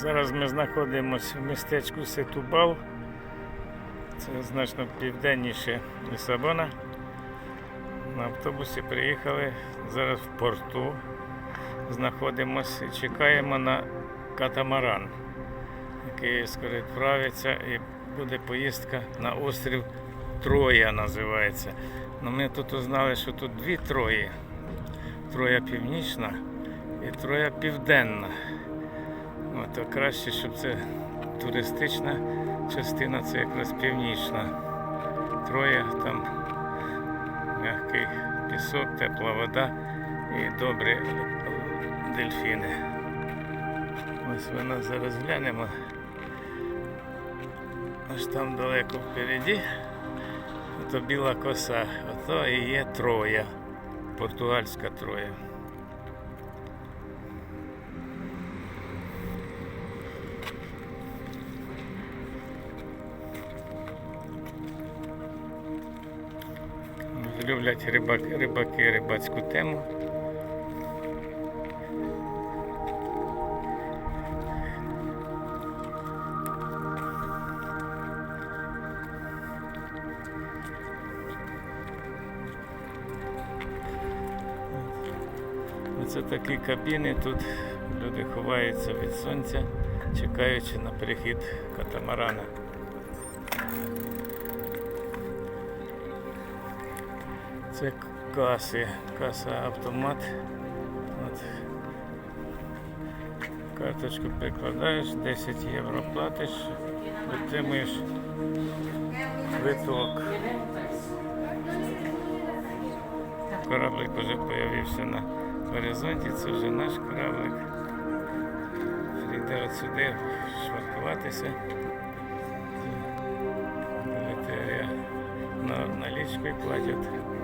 Зараз ми знаходимося в містечку Сетубал. Це значно південніше Лісабона. На автобусі приїхали. Зараз в порту знаходимося і чекаємо на катамаран, який скоро відправиться і буде поїздка на острів Троя називається. Ну, ми тут узнали, що тут дві Трої. Троя північна і Троя південна. От, а краще, щоб це туристична частина, це якраз північна. Троє там м'який пісок, тепла вода і добрі дельфіни. Ось вона зараз глянемо. Аж там далеко впереді. Ото біла коса, ото і є Троя, португальська Троя. Люблять рибаки, рибаки рибацьку тему. Оце такі кабіни, тут люди ховаються від сонця, чекаючи на перехід катамарана. Це каси, каса автомат. От. Карточку прикладаєш, 10 євро платиш, отримуєш квиток. Кораблик вже з'явився на горизонті, це вже наш кораблик. Йде от сюди швартуватися. На налічку і платять.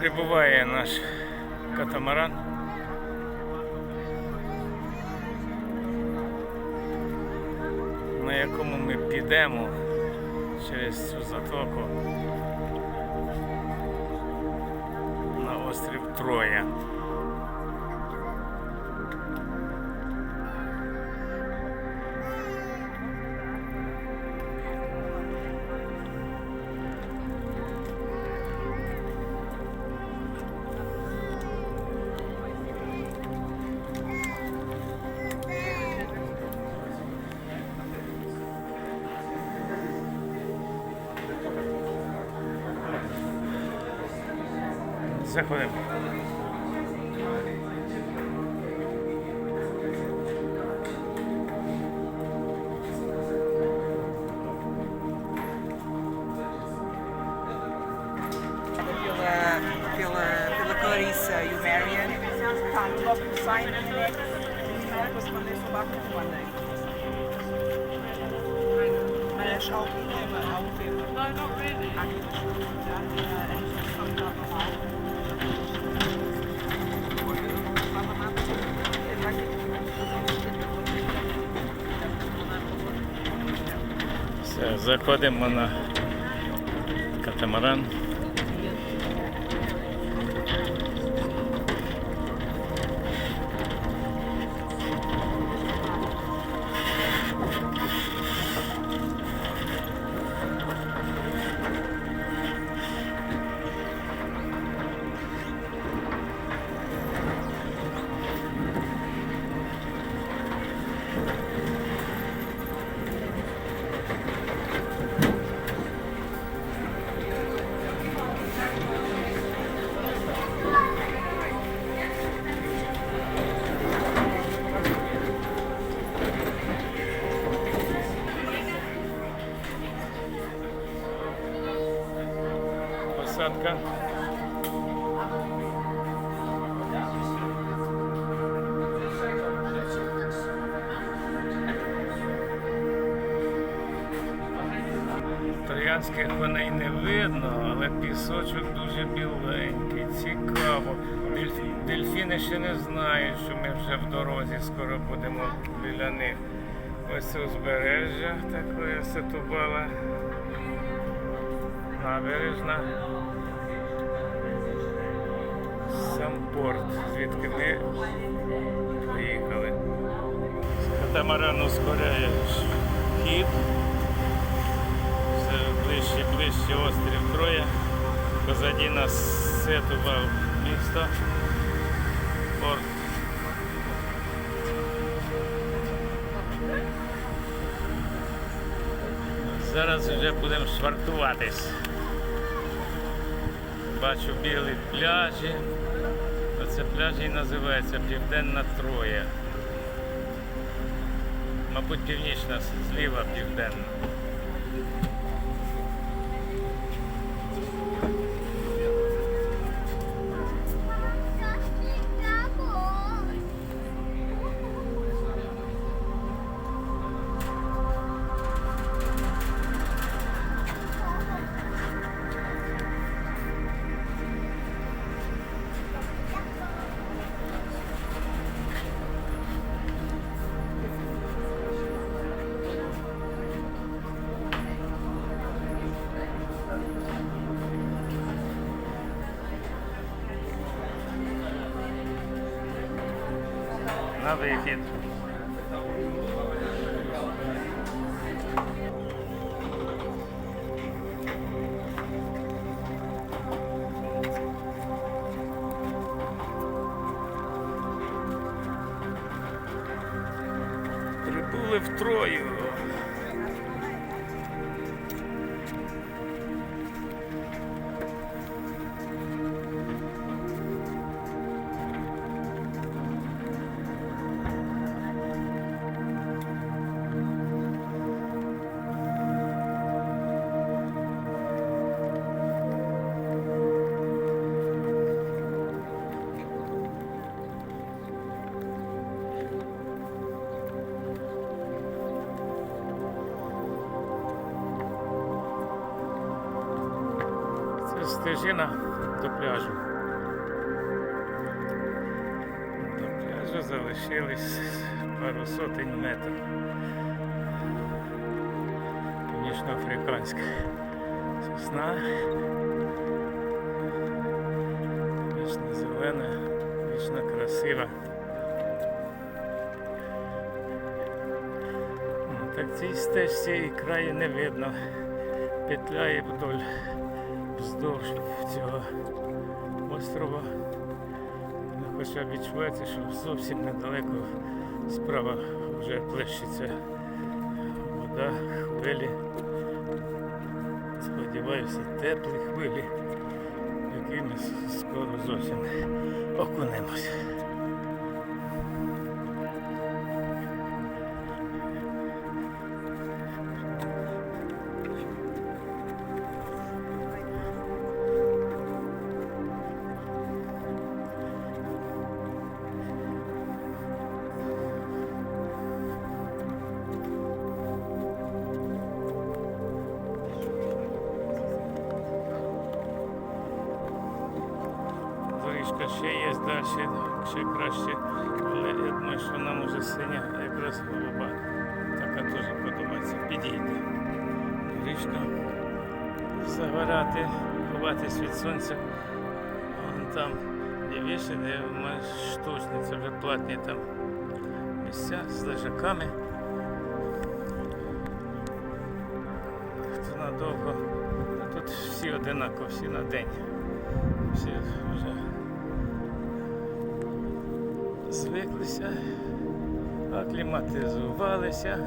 Прибуває наш катамаран. На якому ми підемо через цю затоку на острів Троя. זה קודם. Não, não, não. Há que respeitar a educação da palavra. Заходимо на катамаран. Посадка. Троянських коней не видно, але пісочок дуже біленький, цікаво. Дельфі- Дельфіни ще не знають, що ми вже в дорозі, скоро будемо біля них. Ось це узбережжя таке сетубала. набережна. Сам порт, звідки ми приїхали. Катамаран ускоряє хід. Все ближче, ближче острів Троя. Позаді нас Сетуба місто. Порт. Зараз вже будемо швартуватись. Бачу білі пляжі. Оце пляжі і називається Південна Троя. Мабуть, північна зліва південна. На вихід. Прибули в Це до пляжу. До пляжу залишились пару сотень метрів. Північноафриканська сосна. Вічно зелена, вічно красива. Так цій стежці і краї не видно. Петляє вдоль вздовж цього острова. Хоча відчувається, що зовсім недалеко справа вже плещеться вода, хвилі. Сподіваюся, теплі хвилі, якими скоро зовсім окунемося. Доріжка ще є далі, ще краще, але я думаю, що нам уже синя, а якраз голуба. Така теж подобається. Підійде. Доріжка загорати, ховатись від сонця. Вон там є маєш штучні, це вже платні там місця з лежаками. Хто надовго, ну, тут всі одинаково, всі на день. Всі вже звиклися, акліматизувалися.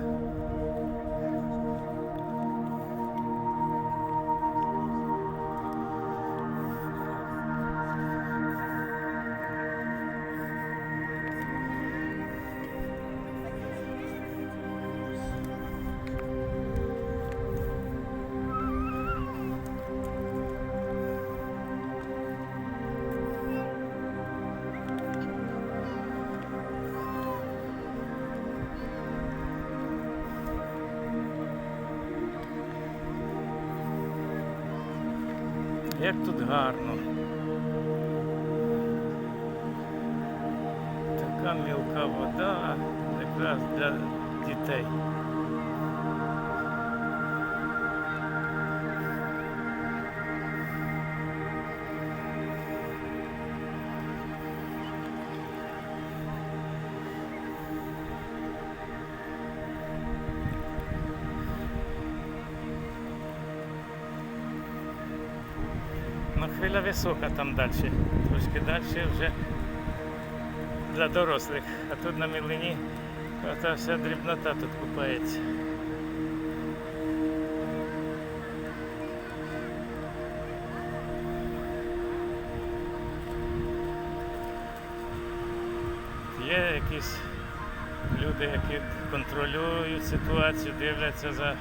Як тут гарно. Така мілка вода, якраз для дітей. Ну, хвиля висока там далі. Трошки далі вже для дорослих. А тут на мілині та вся дрібнота тут купається. Є якісь люди, які контролюють ситуацію, дивляться за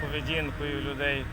поведінкою людей.